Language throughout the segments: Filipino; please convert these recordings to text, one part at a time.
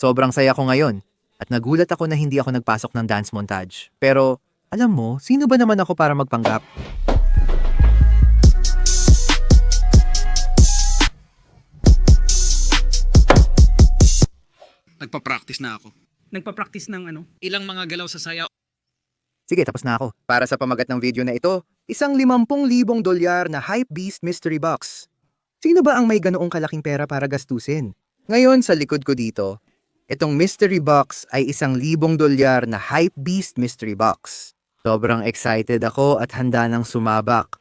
Sobrang saya ko ngayon. At nagulat ako na hindi ako nagpasok ng dance montage. Pero, alam mo, sino ba naman ako para magpanggap? Nagpa-practice na ako. Nagpa-practice ng ano? Ilang mga galaw sa sayaw. Sige, tapos na ako. Para sa pamagat ng video na ito, isang 50,000 dolyar na Hype Beast Mystery Box. Sino ba ang may ganoong kalaking pera para gastusin? Ngayon, sa likod ko dito, itong mystery box ay isang libong dolyar na Hype Beast Mystery Box. Sobrang excited ako at handa nang sumabak.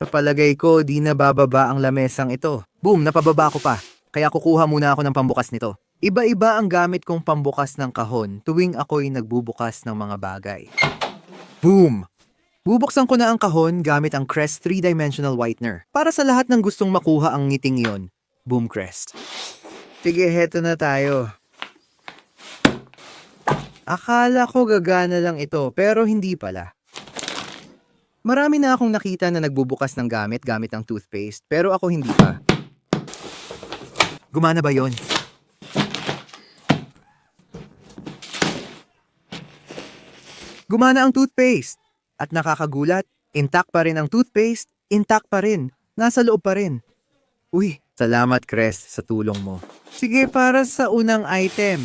Sa palagay ko, di na bababa ang lamesang ito. Boom, napababa ko pa. Kaya kukuha muna ako ng pambukas nito. Iba-iba ang gamit kong pambukas ng kahon tuwing ako'y nagbubukas ng mga bagay. Boom! Bubuksan ko na ang kahon gamit ang Crest 3-dimensional whitener. Para sa lahat ng gustong makuha ang ngiting iyon. Boom Crest. Sige, heto na tayo. Akala ko gagana lang ito, pero hindi pala. Marami na akong nakita na nagbubukas ng gamit gamit ang toothpaste, pero ako hindi pa. Gumana ba yon? Gumana ang toothpaste. At nakakagulat, intact pa rin ang toothpaste, intact pa rin, nasa loob pa rin. Uy, salamat Crest sa tulong mo. Sige, para sa unang item.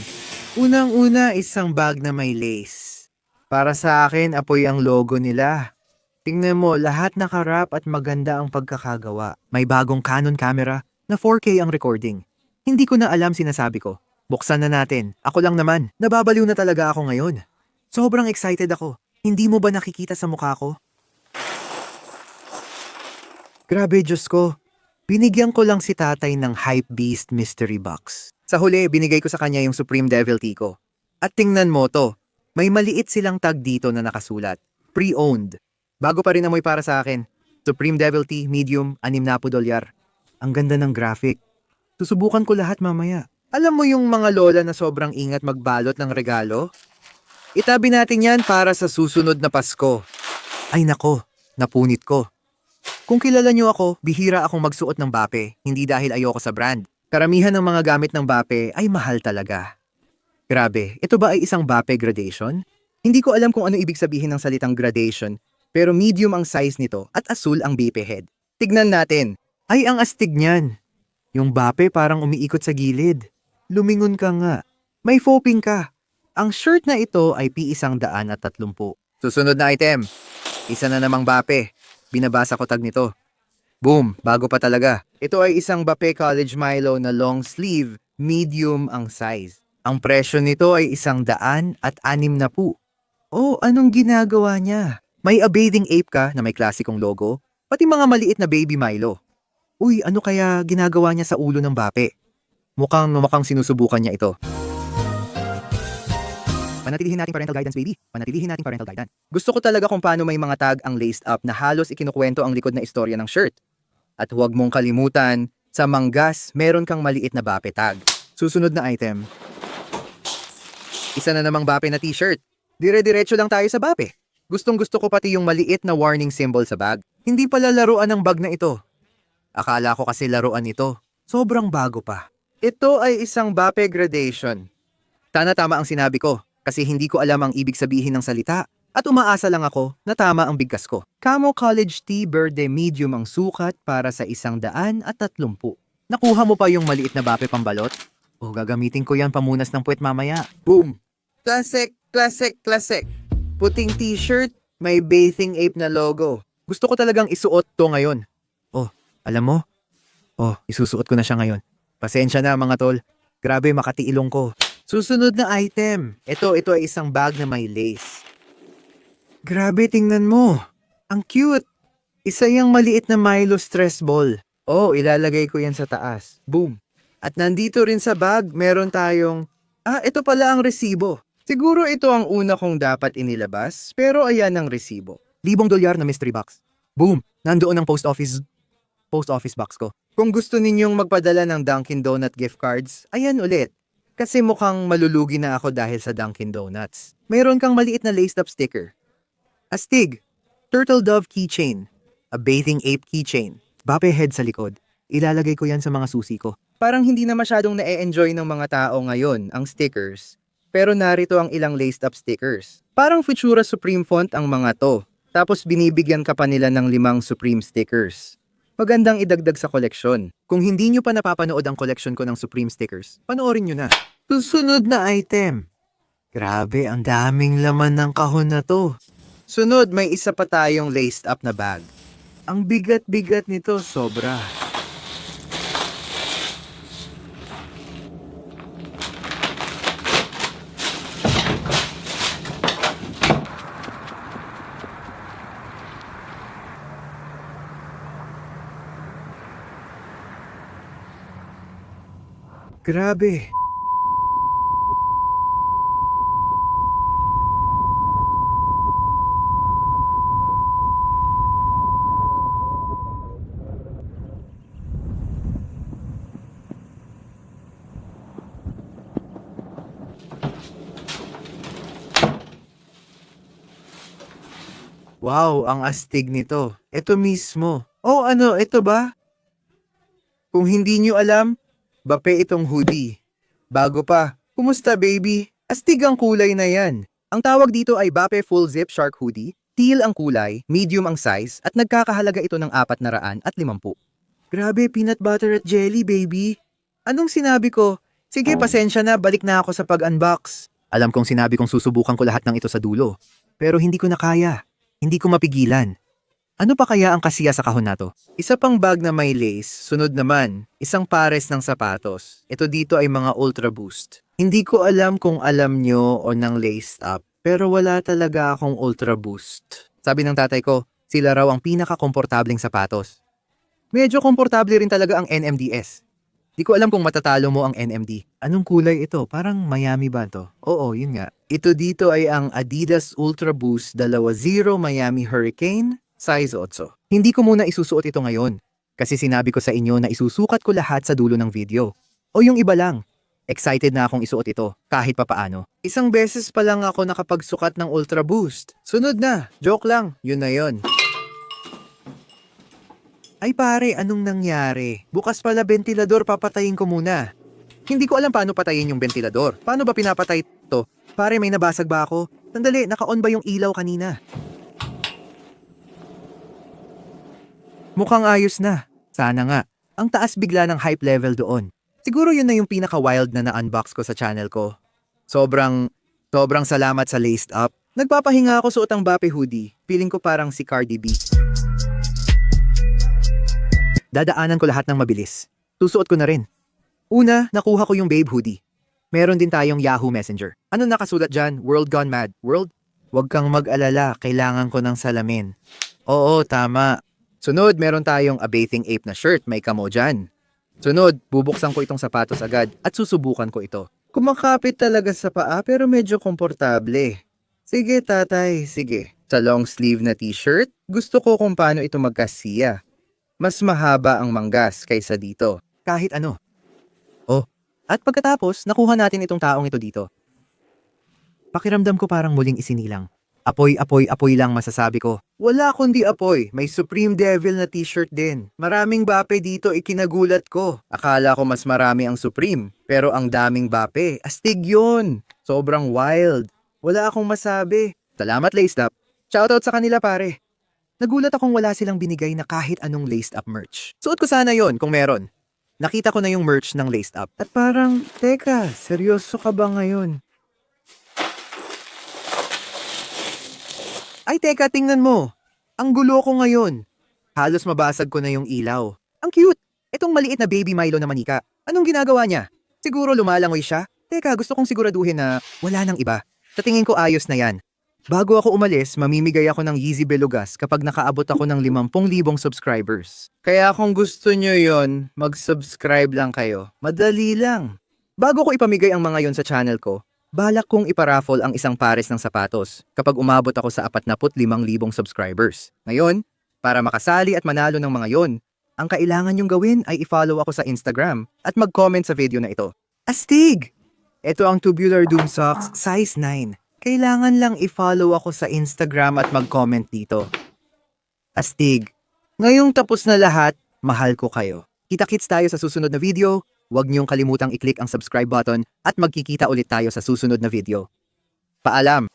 Unang-una isang bag na may lace. Para sa akin, apoy ang logo nila. Tingnan mo, lahat nakarap at maganda ang pagkakagawa. May bagong Canon camera na 4K ang recording. Hindi ko na alam sinasabi ko. Buksan na natin. Ako lang naman. Nababaliw na talaga ako ngayon. Sobrang excited ako. Hindi mo ba nakikita sa mukha ko? Grabe, Diyos ko. Binigyan ko lang si tatay ng Hype Beast Mystery Box. Sa huli, binigay ko sa kanya yung Supreme Devil Tea ko. At tingnan mo to. May maliit silang tag dito na nakasulat. Pre-owned. Bago pa rin amoy para sa akin. Supreme Devil Tea, medium, 60 dolyar. Ang ganda ng graphic. Susubukan ko lahat mamaya. Alam mo yung mga lola na sobrang ingat magbalot ng regalo? Itabi natin yan para sa susunod na Pasko. Ay nako, napunit ko. Kung kilala niyo ako, bihira akong magsuot ng bape, hindi dahil ayoko sa brand. Karamihan ng mga gamit ng bape ay mahal talaga. Grabe, ito ba ay isang bape gradation? Hindi ko alam kung ano ibig sabihin ng salitang gradation, pero medium ang size nito at asul ang bape head. Tignan natin. Ay, ang astig niyan. Yung bape parang umiikot sa gilid. Lumingon ka nga. May foping ka. Ang shirt na ito ay piisang daan at tatlumpu. Susunod na item. Isa na namang bape. Binabasa ko tag nito. Boom, bago pa talaga. Ito ay isang Bape College Milo na long sleeve, medium ang size. Ang presyo nito ay isang daan at anim na po. Oh, anong ginagawa niya? May a bathing ape ka na may klasikong logo, pati mga maliit na baby Milo. Uy, ano kaya ginagawa niya sa ulo ng bape? Mukhang mukhang sinusubukan niya ito. Panatilihin natin parental guidance, baby. Panatilihin natin parental guidance. Gusto ko talaga kung paano may mga tag ang laced up na halos ikinukwento ang likod na istorya ng shirt. At huwag mong kalimutan, sa manggas, meron kang maliit na bape tag. Susunod na item. Isa na namang bape na t-shirt. Dire-diretso lang tayo sa bape. Gustong gusto ko pati yung maliit na warning symbol sa bag. Hindi pala laruan ng bag na ito. Akala ko kasi laruan ito. Sobrang bago pa. Ito ay isang bape gradation. Tana tama ang sinabi ko kasi hindi ko alam ang ibig sabihin ng salita at umaasa lang ako na tama ang bigkas ko. Camo College Tea Verde Medium ang sukat para sa isang daan at tatlumpu. Nakuha mo pa yung maliit na bape pambalot? O gagamitin ko yan pamunas ng puwet mamaya. Boom! Classic, classic, classic. Puting t-shirt, may bathing ape na logo. Gusto ko talagang isuot to ngayon. Oh, alam mo? Oh, isusuot ko na siya ngayon. Pasensya na mga tol. Grabe makatiilong ko. Susunod na item. Ito, ito ay isang bag na may lace. Grabe, tingnan mo. Ang cute. Isa yung maliit na Milo stress ball. Oh, ilalagay ko yan sa taas. Boom. At nandito rin sa bag, meron tayong... Ah, ito pala ang resibo. Siguro ito ang una kong dapat inilabas, pero ayan ang resibo. Libong dolyar na mystery box. Boom! Nandoon ang post office post office box ko. Kung gusto ninyong magpadala ng Dunkin Donut gift cards, ayan ulit. Kasi mukhang malulugi na ako dahil sa Dunkin Donuts. Mayroon kang maliit na laced up sticker. Astig, turtle dove keychain, a bathing ape keychain, bape head sa likod. Ilalagay ko yan sa mga susi ko. Parang hindi na masyadong na-enjoy ng mga tao ngayon ang stickers. Pero narito ang ilang laced up stickers. Parang Futura Supreme font ang mga to. Tapos binibigyan ka pa nila ng limang Supreme stickers. Magandang idagdag sa koleksyon. Kung hindi nyo pa napapanood ang koleksyon ko ng Supreme stickers, panoorin nyo na. Susunod na item. Grabe, ang daming laman ng kahon na to. Sunod, may isa pa tayong laced up na bag. Ang bigat-bigat nito, sobra. Grabe. Wow, ang astig nito. Ito mismo. Oh, ano, ito ba? Kung hindi nyo alam, bape itong hoodie. Bago pa, kumusta baby? Astig ang kulay na yan. Ang tawag dito ay Bape Full Zip Shark Hoodie. Teal ang kulay, medium ang size, at nagkakahalaga ito ng 450. Grabe, peanut butter at jelly, baby. Anong sinabi ko? Sige, pasensya na, balik na ako sa pag-unbox. Alam kong sinabi kong susubukan ko lahat ng ito sa dulo. Pero hindi ko na kaya. Hindi ko mapigilan. Ano pa kaya ang kasiya sa kahon na to? Isa pang bag na may lace, sunod naman, isang pares ng sapatos. Ito dito ay mga Ultra Boost. Hindi ko alam kung alam nyo o ng laced up, pero wala talaga akong Ultra Boost. Sabi ng tatay ko, sila raw ang pinaka-komportableng sapatos. Medyo komportable rin talaga ang NMDS. Di ko alam kung matatalo mo ang NMD. Anong kulay ito? Parang Miami ba to? Oo, yun nga. Ito dito ay ang Adidas Ultra Boost 2.0 Miami Hurricane size 8. Hindi ko muna isusuot ito ngayon kasi sinabi ko sa inyo na isusukat ko lahat sa dulo ng video. O yung iba lang. Excited na akong isuot ito kahit papaano. Isang beses pa lang ako nakapagsukat ng Ultra Boost. Sunod na. Joke lang. Yun na yun. Ay pare, anong nangyari? Bukas pala ventilador, papatayin ko muna. Hindi ko alam paano patayin yung ventilador. Paano ba pinapatay to? Pare, may nabasag ba ako? Sandali, naka-on ba yung ilaw kanina? Mukhang ayos na. Sana nga. Ang taas bigla ng hype level doon. Siguro yun na yung pinaka-wild na na-unbox ko sa channel ko. Sobrang, sobrang salamat sa laced up. Nagpapahinga ako suot ang Bape hoodie. Feeling ko parang si Cardi B. Dadaanan ko lahat ng mabilis. Susuot ko na rin. Una, nakuha ko yung Babe hoodie. Meron din tayong Yahoo Messenger. Ano nakasulat dyan? World Gone Mad. World? Huwag kang mag-alala, kailangan ko ng salamin. Oo, tama. Sunod, meron tayong A Bathing Ape na shirt, may kamo dyan. Sunod, bubuksan ko itong sapatos agad at susubukan ko ito. Kumakapit talaga sa paa pero medyo komportable. Sige tatay, sige. Sa long sleeve na t-shirt, gusto ko kung paano ito magkasiya. Mas mahaba ang manggas kaysa dito. Kahit ano. Oh, at pagkatapos, nakuha natin itong taong ito dito. Pakiramdam ko parang muling isinilang. Apoy, apoy, apoy lang masasabi ko. Wala kundi apoy. May Supreme Devil na t-shirt din. Maraming bape dito ikinagulat ko. Akala ko mas marami ang Supreme. Pero ang daming bape. Astig yun. Sobrang wild. Wala akong masabi. Salamat laced up. Shoutout sa kanila pare. Nagulat akong wala silang binigay na kahit anong laced up merch. Suot ko sana yon kung meron. Nakita ko na yung merch ng laced up. At parang, teka, seryoso ka ba ngayon? Ay teka, tingnan mo. Ang gulo ko ngayon. Halos mabasag ko na yung ilaw. Ang cute. Itong maliit na baby Milo na manika. Anong ginagawa niya? Siguro lumalangoy siya? Teka, gusto kong siguraduhin na wala nang iba. Sa tingin ko ayos na yan. Bago ako umalis, mamimigay ako ng Yeezy Belugas kapag nakaabot ako ng 50,000 subscribers. Kaya kung gusto nyo yon, mag-subscribe lang kayo. Madali lang. Bago ko ipamigay ang mga yon sa channel ko, balak kong iparaffle ang isang pares ng sapatos kapag umabot ako sa 45,000 subscribers. Ngayon, para makasali at manalo ng mga yon, ang kailangan nyong gawin ay i-follow ako sa Instagram at mag-comment sa video na ito. Astig! Ito ang Tubular Doom Socks size 9. Kailangan lang i-follow ako sa Instagram at mag-comment dito. Astig. Ngayong tapos na lahat, mahal ko kayo. Kita-kits tayo sa susunod na video. huwag niyong kalimutang i-click ang subscribe button at magkikita ulit tayo sa susunod na video. Paalam!